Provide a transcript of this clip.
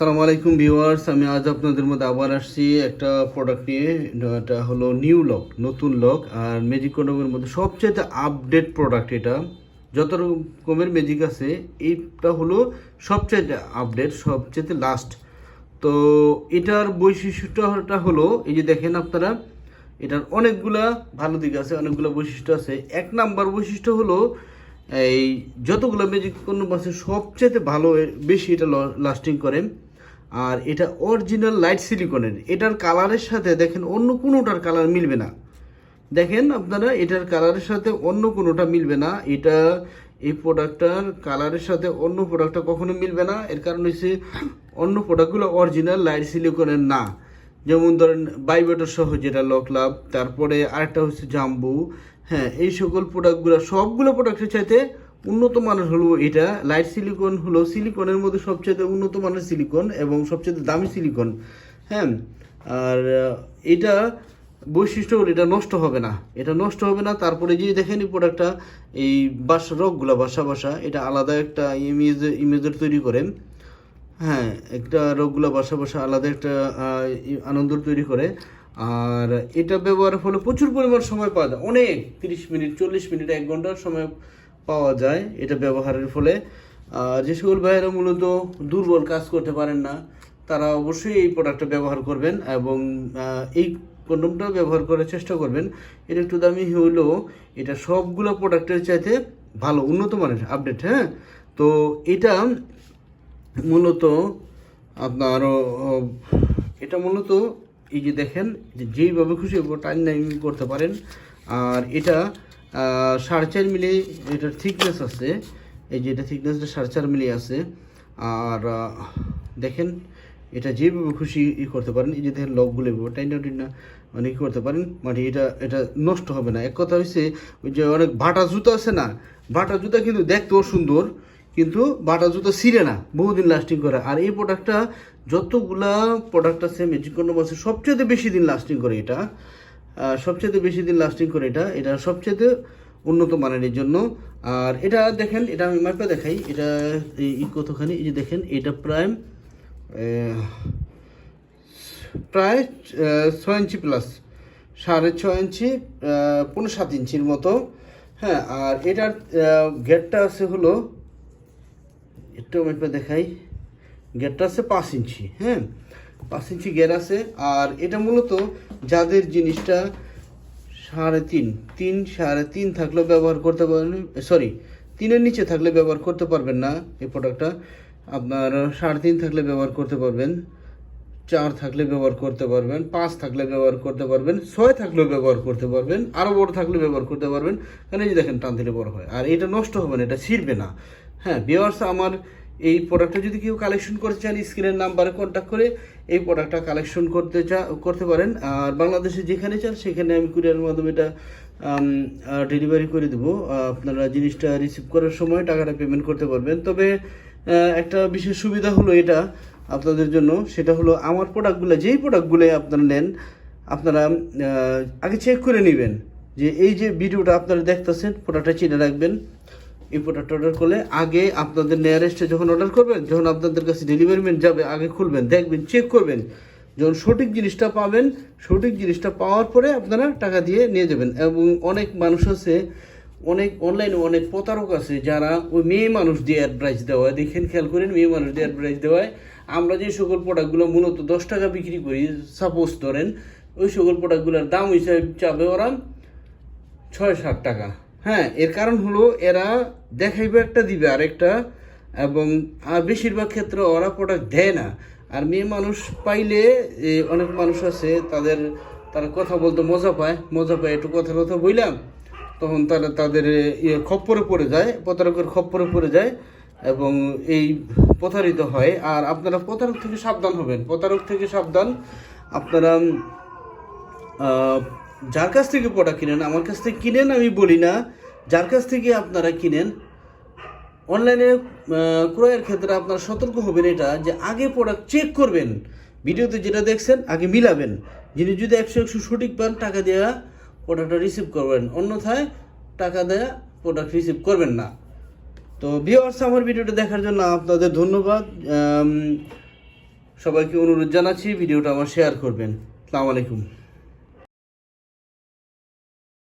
আসসালামু আলাইকুম ভিউয়ার্স, আমি আজ আপনাদের মধ্যে আবার আসছি একটা প্রোডাক্ট নিয়ে। এটা হলো নিউ লক নতুন লক আর ম্যাজিক কন্ডমের মধ্যে সবচেয়ে আপডেট প্রোডাক্ট এটা। যত রকমের ম্যাজিক আছে এইটা হলো সবচেয়ে আপডেট সবচেয়ে লাস্ট তো এটার বৈশিষ্ট্যটা হলো, এই যে দেখেন আপনারা, এটার অনেকগুলা ভালো দিক আছে, অনেকগুলো বৈশিষ্ট্য আছে। এক নাম্বার বৈশিষ্ট্য হলো, এই যতগুলো ম্যাজিক পণ্য আছে সবচেয়ে ভালো বেশি এটা লাস্টিং করে। আর এটা অরিজিনাল লাইট সিলিকনের এটার কালারের সাথে দেখেন অন্য কোনোটার কালার মিলবে না। দেখেন আপনারা, এটার কালারের সাথে অন্য কোনোটা মিলবে না। এটা এই প্রোডাক্টটার কালারের সাথে অন্য প্রোডাক্টটা কখনো মিলবে না। এর কারণ হচ্ছে অন্য প্রোডাক্টগুলো অরিজিনাল লাইট সিলিকনের না। যেমন ধরেন বাইবেটার সহ যেটা লক লাভ তারপরে আরেকটা হচ্ছে জাম্বু হ্যাঁ এই সকল প্রোডাক্টগুলো সবগুলো প্রোডাক্টের চাইতে উন্নত মানের হলো এটা লাইট সিলিকন হলো সিলিকনের মধ্যে সবচেয়ে উন্নত মানের সিলিকন এবং সবচেয়ে দামি সিলিকন হ্যাঁ? আর এটা বৈশিষ্ট্য এটা নষ্ট হবে না। এটা নষ্ট হবে না, তারপরে যে দেখেন এই প্রোডাক্টটা এই বাসা রকগুলা বাসা বাসা, এটা আলাদা একটা ইমেজ ইমেজের তৈরি করে হ্যাঁ? একটা রোগগুলো বাসা বাসা আলাদা একটা আনন্দ তৈরি করে। আর এটা ব্যবহারের ফলে প্রচুর পরিমাণ সময় পাওয়া যায়। অনেক, তিরিশ মিনিট, চল্লিশ মিনিট, এক ঘণ্টার সময় পাওয়া যায় এটা ব্যবহারের ফলে। যে সকল ভাইয়েরা মূলত দুর্বল কাজ করতে পারেন না, তারা অবশ্যই এই প্রোডাক্টটা ব্যবহার করবেন এবং এই কন্ডমটা ব্যবহার করার চেষ্টা করবেন। এটা একটু দামি হলেও এটা সবগুলো প্রোডাক্টের চাইতে ভালো, উন্নত মানের আপডেট হ্যাঁ? তো এটা মূলত আপনার, এটা মূলত এই যে দেখেন যেইভাবে খুশি টাইম নাইম করতে পারেন। আর এটা সাড়ে চার মিলি এটার থিকনেস আছে। এই যে এটা থিকনেসটা সাড়ে চার মিলি আছে। আর দেখেন, এটা যেভাবে খুশি ই করতে পারেন, এই যে দেখেন লকগুলো এভাবে টাইনা টিনা মানে ই করতে পারেন মানে এটা এটা নষ্ট হবে না। এক কথা হচ্ছে ওই যে অনেক ভাটা জুতো আছে না ভাটা জুতা কিন্তু দেখতেও সুন্দর, কিন্তু বাটা জুতো ছিঁড়ে না, বহুদিন লাস্টিং করে। আর এই প্রোডাক্টটা যতগুলা প্রোডাক্ট আছে ম্যাজিক কন্ডম আছে সবচেয়ে বেশি দিন লাস্টিং করে এটা। সবচেয়ে বেশি দিন লাস্টিং করে এটা এটা সবচেয়ে উন্নত মানের জন্য। আর এটা দেখেন, এটা আমি মাপে দেখাই, এটা এই কতখানি, এই যে দেখেন, এটা প্রায় প্রায় ছয় ইঞ্চি প্লাস সাড়ে ছয় ইঞ্চি পনেরো সাত ইঞ্চির মতো। হ্যাঁ আর এটার গেটটা আছে হলো, একটু আমি দেখাই গেটটা আছে পাঁচ ইঞ্চি হ্যাঁ। পাঁচ ইঞ্চি আছে। আর এটা মূলত যাদের জিনিসটা সাড়ে তিন তিন, সাড়ে তিন থাকলেও ব্যবহার করতে পারেন সরি তিনের নিচে থাকলে ব্যবহার করতে পারবেন না এই প্রোডাক্টটা আপনার সাড়ে তিন থাকলে ব্যবহার করতে পারবেন, চার থাকলে ব্যবহার করতে পারবেন, পাঁচ থাকলে ব্যবহার করতে পারবেন, ছয় থাকলেও ব্যবহার করতে পারবেন আরও বড় থাকলে ব্যবহার করতে পারবেন। কারণ এই যে দেখেন, টান দিলে বড় হয়। আর এটা নষ্ট হবে না, এটা ছিঁড়বে না। হ্যাঁ বিয়ার্স আমার এই প্রোডাক্টটা যদি কেউ কালেকশন করতে চান স্ক্রিনের নাম্বারে কন্ট্যাক্ট করে এই প্রোডাক্টটা কালেকশন করতে চা, করতে পারেন। আর বাংলাদেশে যেখানে চান, সেখানে আমি কুরিয়ারের মাধ্যমে এটা ডেলিভারি করে দেবো। আপনারা জিনিসটা রিসিভ করার সময় টাকাটা পেমেন্ট করতে পারবেন। তবে একটা বিশেষ সুবিধা হলো এটা আপনাদের জন্য। সেটা হলো আমার প্রোডাক্টগুলো যেই প্রোডাক্টগুলো আপনারা নেন, আপনারা আগে চেক করে নেবেন যে এই যে ভিডিওটা আপনারা দেখতেছেন প্রোডাক্টটা চিনে রাখবেন। এই প্রোডাক্ট অর্ডার করলে আগে আপনাদের নিয়ারেস্টে যখন অর্ডার করবেন, যখন আপনাদের কাছে ডেলিভারি ম্যান যাবে, আগে খুলবেন, দেখবেন চেক করবেন। যখন সঠিক জিনিসটা পাবেন, সঠিক জিনিসটা পাওয়ার পরে আপনারা টাকা দিয়ে নিয়ে যাবেন। এবং অনেক মানুষ আছে, অনেক অনলাইনে অনেক প্রতারক আছে, যারা ওই মেয়ে মানুষ দিয়ে অ্যাডভাইস দেওয়া হয় দেখেন, খেয়াল করেন, মেয়ে মানুষ দিয়ে অ্যাডভাইস দেওয়ায়। আমরা যে সকল প্রোডাক্টগুলো মূলত দশ টাকা বিক্রি করি সাপোজ ধরেন, ওই সকল প্রোডাক্টগুলোর দাম হিসাবে চাবে ওরা ছয় সাত টাকা। হ্যাঁ এর কারণ হলো এরা দেখাইবে একটা দিবে আরেকটা, এবং বেশিরভাগ ক্ষেত্রে ওরা প্রোডাক্ট দেয় না। আর মেয়ে মানুষ পাইলে অনেক মানুষ আছে, তাদের, তারা কথা বলতে মজা পায় মজা পায়, একটু কথা কথা বললাম তখন তারা তাদের ইয়ে খপ্পরে পড়ে যায়, প্রতারকের খপ্পরে পড়ে যায়, এবং এই প্রতারিত হয়। আর আপনারা প্রতারক থেকে সাবধান হবেন। প্রতারক থেকে সাবধান, আপনারা যার কাছ থেকে প্রোডাক্ট কিনেন, আমার কাছ থেকে কিনেন আমি বলি না যার কাছ থেকে আপনারা কিনেন, অনলাইনে ক্রয়ের ক্ষেত্রে আপনারা সতর্ক হবেন এটা যে আগে প্রোডাক্ট চেক করবেন। ভিডিওতে যেটা দেখছেন, আগে মিলাবেন। যিনি যদি একশো একশো সঠিক পান, টাকা দেওয়া প্রোডাক্টটা রিসিভ করবেন। অন্যথায় টাকা দেওয়া প্রোডাক্ট রিসিভ করবেন না। তো ভিওয়ার্স আমার ভিডিওটা দেখার জন্য আপনাদের ধন্যবাদ। সবাইকে অনুরোধ জানাচ্ছি, ভিডিওটা আমার শেয়ার করবেন। আসসালামু আলাইকুম।